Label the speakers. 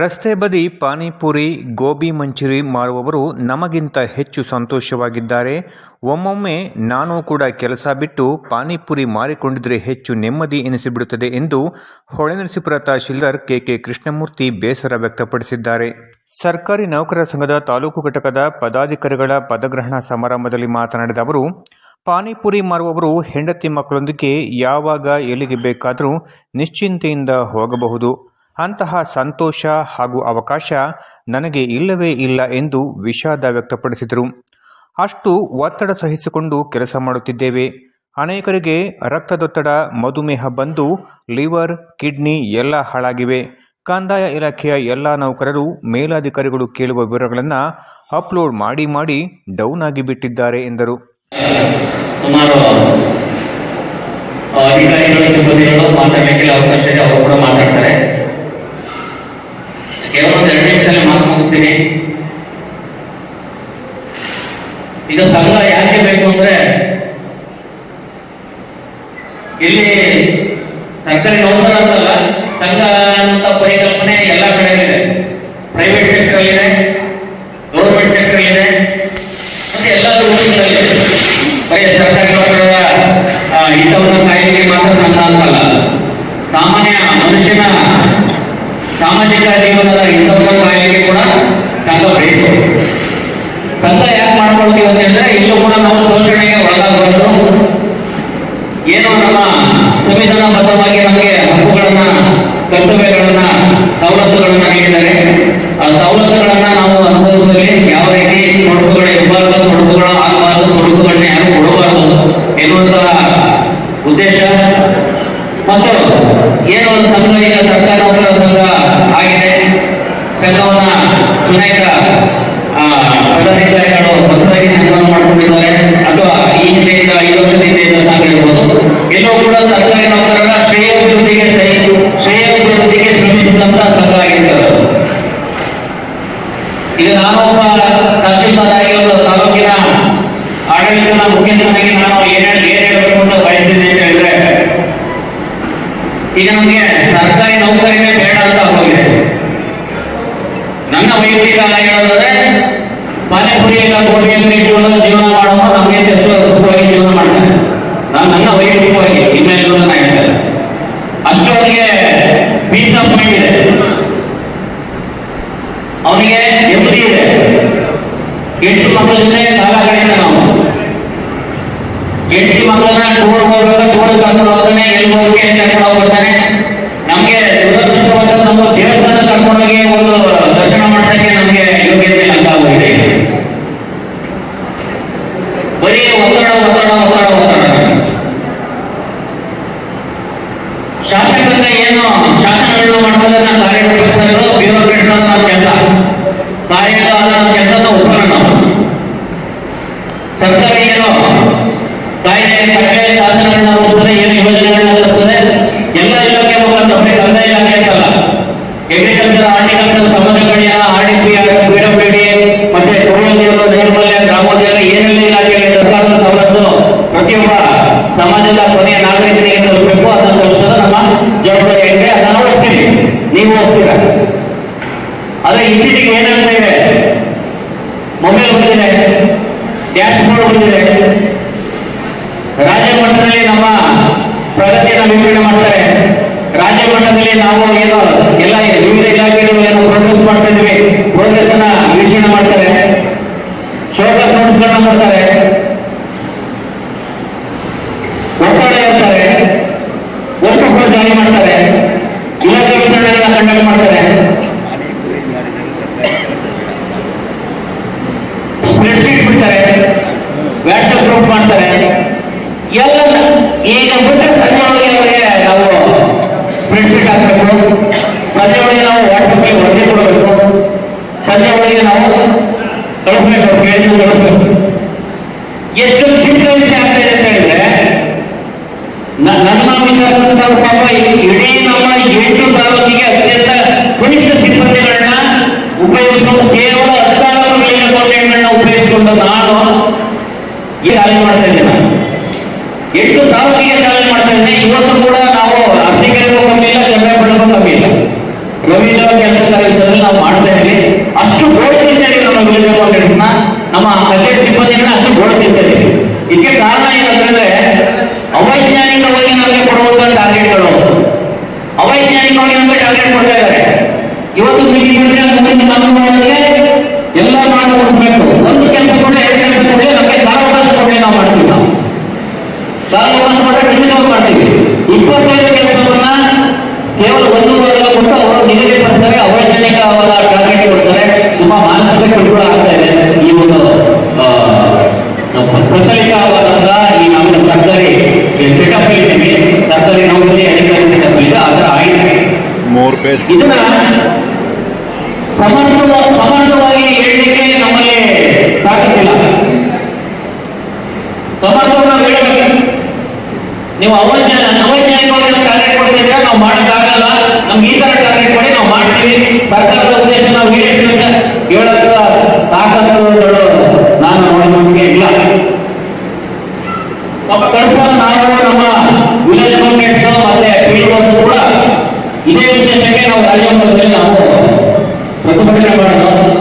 Speaker 1: ರಸ್ತೆ ಬದಿ ಪಾನಿಪುರಿ, ಗೋಬಿ ಮಂಚೂರಿ ಮಾರುವವರು ನಮಗಿಂತ ಹೆಚ್ಚು ಸಂತೋಷವಾಗಿದ್ದಾರೆ. ಒಮ್ಮೊಮ್ಮೆ ನಾನು ಕೂಡ ಕೆಲಸ ಬಿಟ್ಟು ಪಾನಿಪುರಿ ಮಾರಿಕೊಂಡಿದ್ರೆ ಹೆಚ್ಚು ನೆಮ್ಮದಿ ಎನಿಸಿಬಿಡುತ್ತದೆ ಎಂದು ಹೊಳೆನರಸೀಪುರ ತಹಶೀಲ್ದಾರ್ ಕೆಕೆ ಕೃಷ್ಣಮೂರ್ತಿ ಬೇಸರ ವ್ಯಕ್ತಪಡಿಸಿದ್ದಾರೆ. ಸರ್ಕಾರಿ ನೌಕರರ ಸಂಘದ ತಾಲೂಕು ಘಟಕದ ಪದಾಧಿಕಾರಿಗಳ ಪದಗ್ರಹಣ ಸಮಾರಂಭದಲ್ಲಿ ಮಾತನಾಡಿದ ಅವರು, ಪಾನಿಪುರಿ ಮಾರುವವರು ಹೆಂಡತಿ ಮಕ್ಕಳೊಂದಿಗೆ ಯಾವಾಗ ಎಲ್ಲಿಗೆ ಬೇಕಾದರೂ ನಿಶ್ಚಿಂತೆಯಿಂದ ಹೋಗಬಹುದು. ಅಂತಹ ಸಂತೋಷ ಹಾಗೂ ಅವಕಾಶ ನನಗೆ ಇಲ್ಲವೇ ಇಲ್ಲ ಎಂದು ವಿಷಾದ ವ್ಯಕ್ತಪಡಿಸಿದರು. ಅಷ್ಟು ಒತ್ತಡ ಸಹಿಸಿಕೊಂಡು ಕೆಲಸ ಮಾಡುತ್ತಿದ್ದೇವೆ. ಅನೇಕರಿಗೆ ರಕ್ತದೊತ್ತಡ, ಮಧುಮೇಹ ಬಂದು, ಲಿವರ್, ಕಿಡ್ನಿ ಎಲ್ಲ ಹಾಳಾಗಿವೆ. ಕಂದಾಯ ಇಲಾಖೆಯ ಎಲ್ಲ ನೌಕರರು, ಮೇಲಾಧಿಕಾರಿಗಳು ಕೇಳುವ ವಿವರಗಳನ್ನು ಅಪ್ಲೋಡ್ ಮಾಡಿ ಮಾಡಿ ಡೌನ್ ಆಗಿ ಬಿಟ್ಟಿದ್ದಾರೆ ಎಂದರು.
Speaker 2: ಅವಕಾಶ ಇದೆ ಅವರು ಕೂಡ ಮಾತಾಡ್ತಾರೆ ಕೇವಲ ಒಂದು ಎರಡು ನಿಮಿಷದಲ್ಲಿ ಮಾತು ಮುಗಿಸ್ತೀನಿ ಈಗ ಸಂಘ ಯಾಕೆ ಬೇಕು ಅಂದ್ರೆ ಸರ್ಕಾರಿ ನೌಕರ ಅಂತಲ್ಲ, ಸಂಘ ಅನ್ನುವಂತ ಪರಿಕಲ್ಪನೆ ಎಲ್ಲ ಕಡೆ ಇದೆ. ಪ್ರೈವೇಟ್ ಸೆಕ್ಟರ್ ಇದೆ ಗೌರ್ಮೆಂಟ್ ಸೆಕ್ಟರ್ ಇದೆ. ಮತ್ತೆ ಎಲ್ಲ ಇದೆ. ಬರೀ ಸರ್ಕಾರಿ ನೌಕರರ ಹಿತವನ್ನು ಕಾಯಲಿಕ್ಕೆ ಮಾತ್ರ ಸಂಘ ಅಂತಲ್ಲ. ಸಾಮಾನ್ಯ ಮನುಷ್ಯನ ಸಾಮಾಜಿಕ ಜೀವನದ ಹಿತವನ್ನು ಕಾಯಿಲೆಗೆ ಕೂಡ ಸಂಘ ಬೇಕು ಸಂಘ ಯಾಕೆ ಮಾಡ್ಕೊಳ್ತೀವಿ ಅಂತ ಹೇಳಿದ್ರೆ ಇಲ್ಲೂ ಕೂಡ ನಾವು ಶೋಷಣೆಗೆ ಒಳಗಾಗಬಾರ್ದು ಏನು ನಮ್ಮ ಸಂವಿಧಾನಬದ್ಧವಾಗಿ ನಮಗೆ ಹಕ್ಕುಗಳನ್ನ ಕರ್ತವ್ಯಗಳನ್ನ, ಸವಲತ್ತುಗಳನ್ನ ನೀಡಿದ್ದಾರೆ. ಆ ಸವಲತ್ತುಗಳನ್ನ ನಾವು ಅನುಭವಿಸುವಲ್ಲಿ ಯಾವ ರೀತಿ ತೊಡಕುಗಳು ಇರಬಾರದು ತೊಡಕುಗಳು ಆಗಬಾರದು ತೊಡಕುಗಳನ್ನ ಯಾರು ಕೊಡಬಾರದು ಎನ್ನುವಂತಹ ಉದ್ದೇಶ. ಮತ್ತು ಏನೋ ಒಂದು ಸಂಘ ಈಗ ಸರ್ಕಾರ ಸಂಘ ಆಗಿದೆ. ಸಂಘವನ್ನ ಚುನಾಯಿತ ಪದಾಧಿಕಾರಿಗಳು ಹೊಸದಾಗಿ ಸಂಘವನ್ನು ಮಾಡ್ಕೊಂಡಿದ್ದಾರೆ. ಅಥವಾ ಈ ಹಿಂದೆ ಐದು ವರ್ಷದ ಹಿಂದೆಯಿಂದ ಸಂಘ ಇರ್ಬೋದು ಎಲ್ಲೂ ಕೂಡ ಸರ್ಕಾರಿ ನೌಕರರ ಶ್ರಮಿಸಿದಂತ ಸಂಘ ಆಗಿರ್ತದೆ ಈಗ ನಾನೊಬ್ಬ ತಹಶೀಲ್ದಾರ್ ಆಗಿ ಒಂದು ತಾಲೂಕಿನ ಆಡಳಿತದ ಮುಖ್ಯಸ್ಥನಾಗಿ ನಾನು ಏನೇ ಹೇಳಿ ಏನ್ ಅಂತ ಬಯಸಿದ್ದೆ ಅಂತ ಹೇಳಿದ್ರೆ, ಈಗ ನಮಗೆ ಸರ್ಕಾರಿ ನೌಕರಿನೇ ಬೇಡ ಅಂತ ಹೋಗಿದೆ. ನನ್ನ ವೈಯಕ್ತಿಕ ಹೇಳೋದಾದ್ರೆ ಪಾನಿಪುರಿಯನ್ನ ಕೋಟಿಯಲ್ಲಿ ಇಟ್ಟುಕೊಂಡು ಜೀವನ ಮಾಡೋದು ನಮಗೆ ಸುಖವಾಗಿ ಜೀವನ ಮಾಡ್ತಾರೆ. ನಾನು ನನ್ನ ವೈಯಕ್ತಿಕವಾಗಿ ಅವನಿಗೆ ಇದೆ ಅವನಿಗೆ ನೆಮ್ಮದಿ ಇದೆ. ಎಂಟು ಮಕ್ಕಳ ಸಾಲ ಕಳೀತಾರೆ ನಾವು. ಎಂಟು ಮಕ್ಕಳನ್ನ ಟೂರ್ ಹೋಗುವಾಗ ಟೂರ್ ಕರ್ಕೊಂಡು ಹೋಗ್ತಾನೆ ಎಲ್ಲಿ ಹೋಗಿ ಹೋಗ್ಬಿಡ್ತಾನೆ. ನಮ್ಗೆ ದುರದೃಷ್ಟವಶ ನಮ್ಮ ದೇವಸ್ಥಾನ ಕರ್ಕೊಂಡೋಗಿ ಒಂದು ಶಾಸನಗಳು ಮಾಡ್ಬೋದನ್ನ ಕಾರ್ಯಕರ್ತರು ಬ್ಯೂರೋಕ್ರೇಟ್ಸ್ ನಮ್ಮ ಕೆಲಸ ಕಾರ್ಯಕಾಲ ಕೆಲಸದ ಉಪಕರಣ ಸರ್ಕಾರ ಏನು ಕಾಯ್ದೆ ಆದ್ರೆ ಇತ್ತೀಚೆಗೆ ಏನಾಗ್ತಾ ಇದೆ? ಮೊಬೈಲ್ ಬಂದಿದೆ ಡ್ಯಾಶ್ ಬೋರ್ಡ್ ಬಂದಿದೆ. ರಾಜ್ಯ ಮಟ್ಟದಲ್ಲಿ ನಮ್ಮ ಪ್ರಗತಿಯನ್ನು ವೀಕ್ಷಣೆ ಮಾಡ್ತಾರೆ. ರಾಜ್ಯ ಮಟ್ಟದಲ್ಲಿ ನಾವು ಏನು, ಎಲ್ಲ ವಿವಿಧ ಇಲಾಖೆಗಳು ಏನು ಪ್ರೋಗ್ರೆಸ್ ಮಾಡ್ತಾ ಇದ್ದೀವಿ. ಪ್ರೋಗ್ರೆಸ್ ಅನ್ನ ವೀಕ್ಷಣೆ ಮಾಡ್ತಾರೆ. ಶೋಕ ನೋಟ್ಸ್ಗಳನ್ನ ಮಾಡ್ತಾರೆ. ಬಿಡ್ತಾರೆ ವಾಟ್ಸಪ್ ಗ್ರೂಪ್ ಮಾಡ್ತಾರೆ. ಎಲ್ಲ ಈಗ ಬಿಟ್ಟರೆ ಸಂಜೆ ಒಳಗೆ ನಾವು ನಾವು ಸ್ಪ್ರೆಡ್ಶೀಟ್ ಹಾಕಬೇಕು. ಸಂಜೆ ಒಳಗೆ ನಾವು ವಾಟ್ಸಪ್ಗೆ ವರದಿ ಕೊಡಬೇಕು. ಸಂಜೆ ಒಳಗೆ ನಾವು ಕಳಿಸ್ಬೇಕು, ಕೇಳಿದ್ರು ಕಳಿಸ್ಬೇಕು. ಎಷ್ಟು ಚಿಕ್ಕ ವಿಷಯ ಆಗ್ತಾ ಇದೆ ಅಂತ ಹೇಳಿದ್ರೆ ನನ್ನ ವಿಚಾರ ಪಾಪ ಇಡೀ ನಮ್ಮ ಎಂಟು ತಾಲೂಕಿಗೆ ಅತ್ಯಂತ ಕನಿಷ್ಠ ಸಿಬ್ಬಂದಿಗಳನ್ನ ಉಪಯೋಗಿಸಿಕೊಂಡು ಕೇವಲ ಹತ್ತಾರು ಮಿಲಿಯನ್ ಕೋಟೆಗಳನ್ನ ಉಪಯೋಗಿಸಿಕೊಂಡು ನಾನು ಈ ಚಾಲನೆ ಮಾಡ್ತಾ ಇದ್ದೇನೆ ಎಂಟು ತಾಲೂಕಿಗೆ ಚಾಲನೆ ಮಾಡ್ತಾ ಇದ್ದೇನೆ ಇವತ್ತು ಕೂಡ ನಾವು ಅರಸೀಕೆರೆಗೂ ಕಮ್ಮಿ ಇಲ್ಲ ಚನ್ನಪಟ್ಟಣಕ್ಕೂ ಕಮ್ಮಿ ಇಲ್ಲ ವಿವಿಧ ಕೆಲಸ ಕಾರ್ಯದಲ್ಲಿ ನಾವು ಮಾಡ್ತಾ ಇದ್ದೀವಿ. ಅಷ್ಟು ಗೋಳು ತಿಂತೇವೆ ನಮ್ಮ ವಿಲೇಜ್ ಕಾಂಗ್ರೆಸ್ನ ನಮ್ಮ ಕಚೇರಿ ಸಿಬ್ಬಂದಿಗಳನ್ನ ಅಷ್ಟು ಗೋಳು ತಿಂತೇವೆ ಇದಕ್ಕೆ ಕಾರಣ ಏನಂತಂದ್ರೆ ಅವೈಜ್ಞಾನಿಕವಾಗಿ ನಮಗೆ ಕೊಡುವಂತ ಟಾರ್ಗೆಟ್ಗಳು ಅವೈಜ್ಞಾನಿಕವಾಗಿ ನಮಗೆ ಟಾರ್ಗೆಟ್ ಕೊಡ್ತಾ ಇದ್ದಾರೆ. ಇವತ್ತು ಎಲ್ಲ ಒಂದು ಕೆಲಸ ಕೊಡಲಿ, ಎರಡು ಕೆಲಸ ಕೊಡಲಿ, ನಮಗೆ ಕಾಲಾವಕಾಶ ಕೊಡಲಿ ನಾವು ಮಾಡ್ತೀವಿ. ನಾವು. ಕಾಲಾವಕಾಶ ಕೊಟ್ಟರೆ ಮಾಡ್ತೀವಿ. ಇಪ್ಪತ್ತೈದು ನಿಗದಿಪಡಿಸ್ತಾರೆ ಅವೈಜ್ಞಾನಿಕವಾದ ಟಾರ್ಗೆಟ್ ಕೊಡ್ತಾರೆ ತುಂಬಾ ಮಾನಸಿಕ ಕಿರುಕುಳ ಆಗ್ತಾ ಇದೆ. ಈ ಒಂದು ಪ್ರಚಲಿತವಾದಂತಹ ಈ ನಮ್ಮ ಸರ್ಕಾರಿ ಸೆಟಪ್ ಇದ್ದೀವಿ. ಸರ್ಕಾರಿ ನೌಕರಿ ಅಧಿಕಾರಿ ಸೆಟಪ್ ಇದೆ. ಅದರ ಆಯ್ಕೆ. ಇದನ್ನ ಸಮರ್ಥ ಸಮರ್ಥವಾಗಿ ಹೇಳಲಿಕ್ಕೆ ನಮ್ಮಲ್ಲಿ ತಾಕತ್ತಿಲ್ಲ. ಹೇಳಬೇಕು ನೀವು ಅವಜ್ಞಾನ ಅವೈಜ್ಞಾನಿಕವಾಗಿ ಟಾರ್ಗೆಟ್ ಕೊಡ್ತೀರಾ ನಾವು ಮಾಡೋಕ್ಕಾಗಲ್ಲ ನಮ್ಗೆ ಈ ತರ ಟಾರ್ಗೆಟ್ ಕೊಡಿ ನಾವು ಮಾಡ್ತೀವಿ. ಸರ್ಕಾರದ ಉದ್ದೇಶ ನಾವು ಈಡೇರಿಸಲಿಕ್ಕೆ ಹೇಳಕ್ಕ ತಾಕತ್ತುಗಳು ನಾನು ನಮಗೆ ಇಲ್ಲ. ನಮ್ಮ ಕೆಲಸ ನಾವು ನಮ್ಮ ವಿಲೇಜ್ ಗೌರ್ಮೆಂಟ್ಸ್ ಮತ್ತೆ ಫೀಲ್ಡ್ ಕೂಡ ಇದೇ ಉದ್ದೇಶಕ್ಕೆ ನಾವು ರಾಜ್ಯ ಮಟ್ಟದಲ್ಲಿ ನಾವು ಪ್ರತಿಭಟನೆ ಮಾಡೋದು.